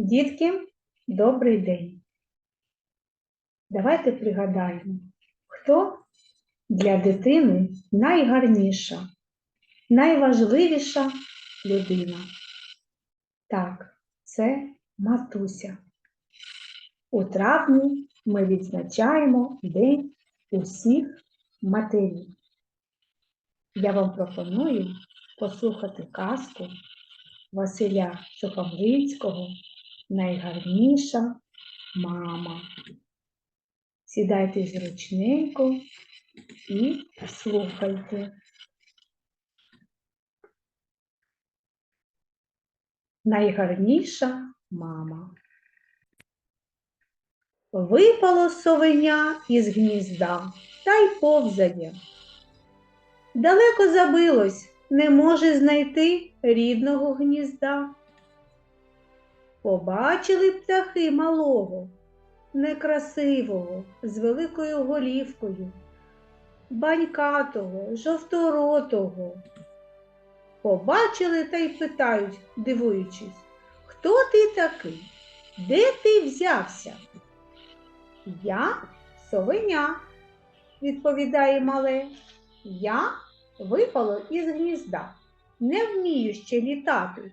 Дітки, добрий день. Давайте пригадаємо, хто для дитини найгарніша, найважливіша людина. Так, це матуся. У травні ми відзначаємо День усіх матерів. Я вам пропоную послухати казку Василя Сухомлинського Найгарніша мама. Сідайте зручненько і слухайте. Найгарніша мама. Випало совеня із гнізда та й повзає. Далеко забилось, не може знайти рідного гнізда. Побачили птахи малого, некрасивого, з великою голівкою, банькатого, жовторотого. Побачили та й питають, дивуючись, хто ти такий? Де ти взявся? Я совеня, відповідає мале. Я випало із гнізда, не вмію ще літати,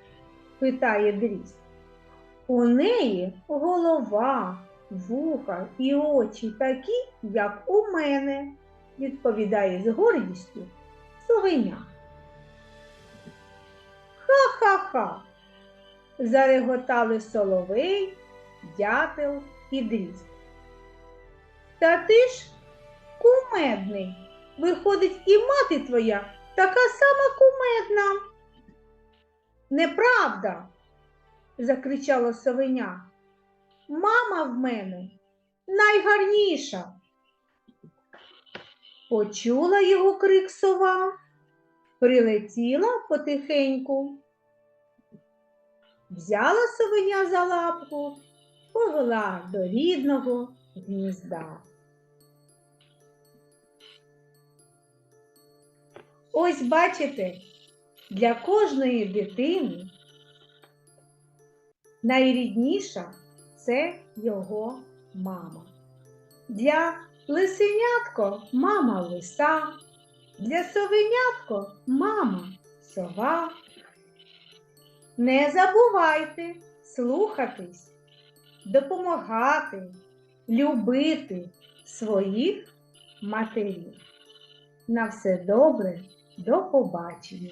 Питає дріст. У неї голова, вуха і очі такі, як у мене, відповідає з гордістю совеня. Ха-ха-ха. зареготали соловей, дятел і дріст. Та ти ж кумедний. Виходить, і мати твоя така сама кумедна. Неправда, закричала совеня. Мама в мене найгарніша. Почула його крик сова, прилетіла потихеньку, взяла совеня за лапку, повела до рідного гнізда. Ось бачите, для кожної дитини найрідніша це його мама. Для лисенятко мама лиса, для совенятко мама сова. Не забувайте слухатись, допомагати, любити своїх матерів. На все добре, до побачення!